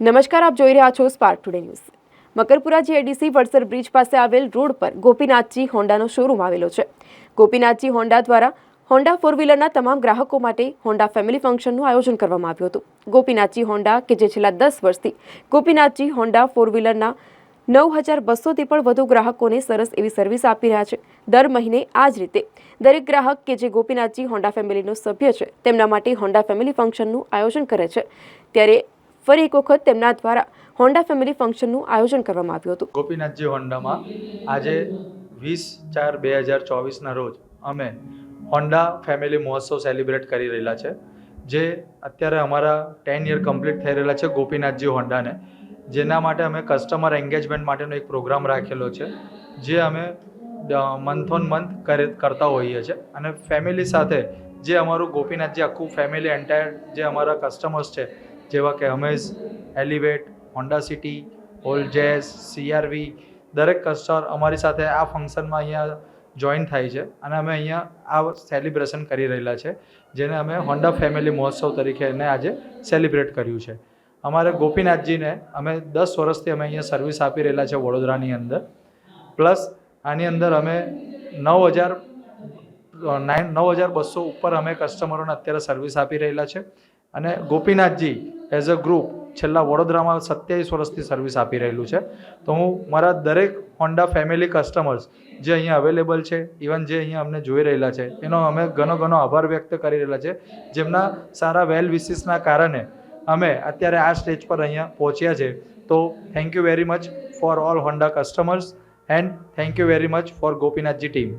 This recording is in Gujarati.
નમસ્કાર, આપ જોઈ રહ્યા છો Spark Today News Makarpura GIDC Vadsar bridge પાસે આવેલ રોડ પર ગોપીનાથજી હોન્ડાનો શોરૂમ આવેલો છે. ગોપીનાથજી હોન્ડા દ્વારા હોન્ડા ફોર વ્હીલરના તમામ ગ્રાહકો માટે હોન્ડા ફેમિલી ફંક્શનનું આયોજન કરવામાં આવ્યું હતું. ગોપીનાથજી હોન્ડા કે જે છેલ્લા દસ વર્ષથી ગોપીનાથજી હોન્ડા ફોર વ્હીલરના નવ હજાર બસોથી પણ વધુ ગ્રાહકોને સરસ એવી સર્વિસ આપી રહ્યા છે. દર મહિને આ જ રીતે દરેક ગ્રાહક કે જે ગોપીનાથજી હોન્ડા ફેમિલીનો સભ્ય છે, તેમના માટે હોન્ડા ફેમિલી ફંક્શનનું આયોજન કરે છે. ત્યારે ફરી એક વખત તેમના દ્વારા હોન્ડા ફેમિલી ફંક્શનનું આયોજન કરવામાં આવ્યું હતું. ગોપીનાથજી હોન્ડામાં આજે વીસ ચાર બે હજાર ચોવીસના રોજ અમે હોન્ડા ફેમિલી મહોત્સવ સેલિબ્રેટ કરી રહેલા છે. જે અત્યારે અમારા ટેન યર કમ્પ્લીટ થઈ રહેલા છે ગોપીનાથજી હોન્ડાને. જેના માટે અમે કસ્ટમર એન્ગેજમેન્ટ માટેનો એક પ્રોગ્રામ રાખેલો છે, જે અમે મંથ ઓન મંથ કરતા હોઈએ છીએ અને ફેમિલી સાથે જે અમારું ગોપીનાથજી આખું ફેમિલી એન્ટાયર જે અમારા કસ્ટમર્સ છે જેવા કે Amaze, Elevate, Honda City, all Jazz, CRV, દરેક કસ્ટર અમારી સાથે આ ફંક્શનમાં અહીંયા જોઈન થાય છે અને અમે અહીંયા આ સેલિબ્રેશન કરી રહેલા છે, જેને અમે હોન્ડા ફેમિલી મહોત્સવ તરીકે એને આજે સેલિબ્રેટ કર્યું છે. અમારે ગોપીનાથજીને અમે દસ વર્ષથી અમે અહીંયા સર્વિસ આપી રહેલા છે વડોદરાની અંદર. પ્લસ આની અંદર અમે નવ હજાર નાઇન નવ હજાર બસો ઉપર અમે કસ્ટમરોને અત્યારે સર્વિસ આપી રહેલા છે. અને ગોપીનાથજી એઝ અ ગ્રુપ છેલ્લા વડોદરામાં સત્યાવીસ વર્ષથી સર્વિસ આપી રહેલું છે. તો હું મારા દરેક હોન્ડા ફેમિલી કસ્ટમર્સ જે અહીંયા અવેલેબલ છે ઇવન જે અહીંયા અમને જોઈ રહેલા છે, એનો અમે ઘણો ઘણો આભાર વ્યક્ત કરી રહેલા છે. જેમના સારા વેલ વિસીસના કારણે અમે અત્યારે આ સ્ટેજ પર અહીંયા પહોંચ્યા છે. તો thank you very much for all Honda customers and thank you very much for Gopinathji team